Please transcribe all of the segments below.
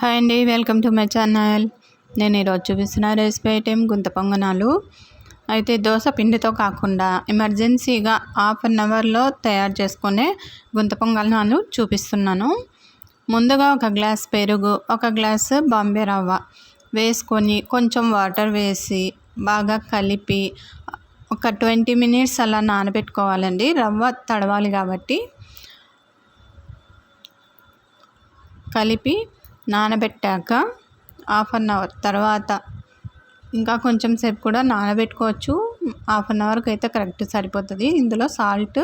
Hi అండి welcome to my channel. నేను ఈరోజు చూపిస్తున్న రెసిపీ ఐటెం గుంత పొంగనాలు. అయితే దోశ పిండితో కాకుండా ఎమర్జెన్సీగా హాఫ్ అన్ అవర్లో తయారు చేసుకునే గుంత పొంగనాలు చూపిస్తున్నాను. ముందుగా ఒక గ్లాస్ పెరుగు ఒక గ్లాస్ బాంబే రవ్వ వేసుకొని కొంచెం వాటర్ వేసి బాగా కలిపి ఒక ట్వంటీ మినిట్స్ అలా నానబెట్టుకోవాలండి. రవ్వ తడవాలి కాబట్టి కలిపి నానబెట్టాక హాఫ్ అన్ అవర్ తర్వాత ఇంకా కొంచెం సేపు కూడా నానబెట్టుకోవచ్చు. హాఫ్ అన్ అవర్కి అయితే కరెక్ట్ సరిపోతుంది. ఇందులో సాల్ట్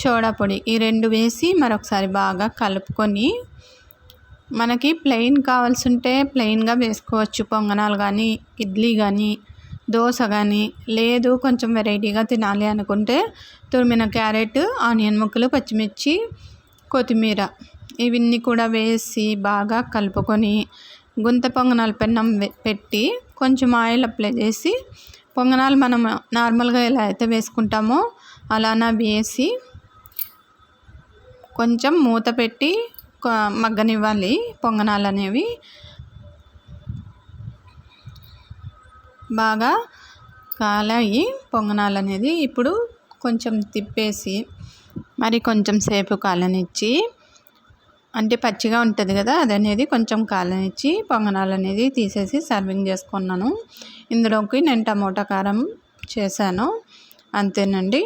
సోడా పొడి ఈ రెండు వేసి మరొకసారి బాగా కలుపుకొని మనకి ప్లెయిన్ కావాల్సి ఉంటే ప్లెయిన్గా వేసుకోవచ్చు. పొంగనాలు కానీ ఇడ్లీ కానీ దోశ కానీ లేదు కొంచెం వెరైటీగా తినాలి అనుకుంటే తురిమిన క్యారెట్ ఆనియన్ ముక్కలు పచ్చిమిర్చి కొత్తిమీర ఇవన్నీ కూడా వేసి బాగా కలుపుకొని గుంత పొంగనాలు పెన్నం పెట్టి కొంచెం ఆయిల్ అప్లై చేసి పొంగనాలు మనం నార్మల్గా ఎలా అయితే వేసుకుంటామో అలానా వేసి కొంచెం మూత పెట్టి మగ్గనివ్వాలి పొంగనాలు అనేవి. బాగా కాలాయి పొంగనాలు అనేది ఇప్పుడు కొంచెం తిప్పేసి మరి కొంచెం సేపు కాలనిచ్చి అంటే పచ్చిగా ఉంటుంది కదా అది అనేది కొంచెం కాలనిచ్చి పొంగనాలు అనేది తీసేసి సర్వింగ్ చేసుకున్నాను. ఇందులోకి నేను టమోటా కారం చేశాను. అంతేనండి.